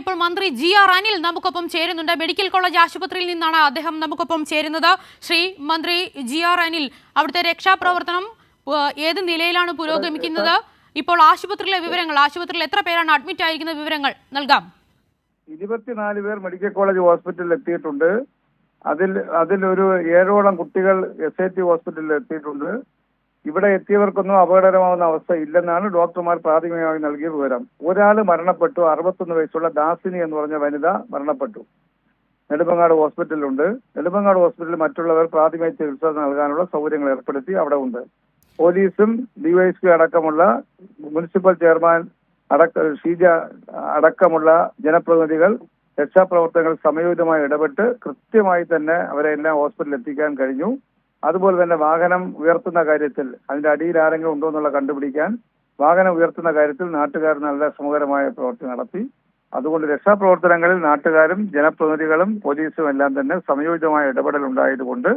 ഇപ്പോൾ മന്ത്രി G R Anil നമുക്കൊപ്പം ചേരുന്നുണ്ട്. മെഡിക്കൽ കോളേജ് ആശുപത്രിയിൽ നിന്നാണ് അദ്ദേഹം നമുക്കൊപ്പം ചേരുന്നത്. ശ്രീ മന്ത്രി ജി ആർ അനിൽ അവിടുത്തെ രക്ഷാപ്രവർത്തനം ഏത് നിലയിലാണ് പുരോഗമിക്കുന്നത്? ഇപ്പോൾ ആശുപത്രിയിലെ വിവരങ്ങൾ ആശുപത്രിയിൽ എത്ര പേരാണ് അഡ്മിറ്റ് ആയിരിക്കുന്ന വിവരങ്ങൾ നൽകാം. ഇരുപത്തിനാല് പേർ മെഡിക്കൽ കോളേജ് ഹോസ്പിറ്റലിൽ എത്തിയിട്ടുണ്ട്. അതിൽ അതിൽ ഒരു ഏഴോളം കുട്ടികൾ എസ് ഐ ടി ഹോസ്പിറ്റലിൽ എത്തിയിട്ടുണ്ട്. ഇവിടെ എത്തിയവർക്കൊന്നും അപകടകരമാവുന്ന അവസ്ഥ ഇല്ലെന്നാണ് ഡോക്ടർമാർ പ്രാഥമികമായി നൽകിയ വിവരം. ഒരാൾ മരണപ്പെട്ടു. അറുപത്തൊന്ന് വയസ്സുള്ള ദാസിനി എന്ന് പറഞ്ഞ വനിത മരണപ്പെട്ടു. നെടുമങ്ങാട് ഹോസ്പിറ്റലുണ്ട് നെടുമങ്ങാട് ഹോസ്പിറ്റലിൽ മറ്റുള്ളവർ പ്രാഥമിക ചികിത്സ നൽകാനുള്ള സൗകര്യങ്ങൾ ഏർപ്പെടുത്തി അവിടെ ഉണ്ട്. പോലീസും ഡിവൈഎസ്പി അടക്കമുള്ള മുനിസിപ്പൽ ചെയർമാൻ അടക്ക ഷീജ അടക്കമുള്ള ജനപ്രതിനിധികൾ രക്ഷാപ്രവർത്തനങ്ങൾ സമയോചിതമായി ഇടപെട്ട് കൃത്യമായി തന്നെ അവരെ എല്ലാം ഹോസ്പിറ്റലിൽ എത്തിക്കാൻ കഴിഞ്ഞു. അതുപോലെ തന്നെ വാഹനം ഉയർത്തുന്ന കാര്യത്തിൽ അതിന്റെ അടിയിൽ ആരെങ്കിലും ഉണ്ടോ എന്നുള്ള കണ്ടുപിടിക്കാൻ വാഹനം ഉയർത്തുന്ന കാര്യത്തിൽ നാട്ടുകാർ നല്ല ശ്രമകരമായ പ്രവൃത്തി നടത്തി. അതുകൊണ്ട് രക്ഷാപ്രവർത്തനങ്ങളിൽ നാട്ടുകാരും ജനപ്രതിനിധികളും പോലീസും എല്ലാം തന്നെ സമയോചിതമായ ഇടപെടൽ ഉണ്ടായതുകൊണ്ട്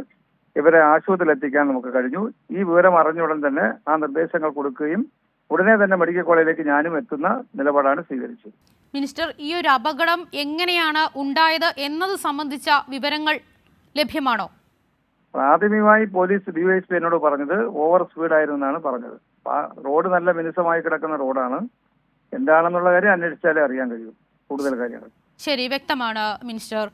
ഇവരെ ആശുപത്രിയിൽ എത്തിക്കാൻ നമുക്ക് കഴിഞ്ഞു. ഈ വിവരം അറിഞ്ഞ ഉടൻ തന്നെ ആ നിർദ്ദേശങ്ങൾ കൊടുക്കുകയും ഉടനെ തന്നെ മെഡിക്കൽ കോളേജിലേക്ക് ഞാനും എത്തുന്ന നിലപാടാണ് സ്വീകരിച്ചത്. മിനിസ്റ്റർ ഈ ഒരു അപകടം എങ്ങനെയാണ് ഉണ്ടായത്? എന്നത് സംബന്ധിച്ച വിവരങ്ങൾ ലഭ്യമാണോ? പ്രാഥമികമായി പോലീസ് ഡിവൈഎസ്പി എന്നോട് പറഞ്ഞത് ഓവർ സ്പീഡ് ആയിരുന്നു എന്നാണ് പറഞ്ഞത് റോഡ് നല്ല മിനുസമായി കിടക്കുന്ന റോഡാണ്. എന്താണെന്നുള്ള കാര്യം അന്വേഷിച്ചാലേ അറിയാൻ കഴിയൂ. കൂടുതൽ കാര്യങ്ങൾ. ശരി വ്യക്തമാണ് മിനിസ്റ്റർ.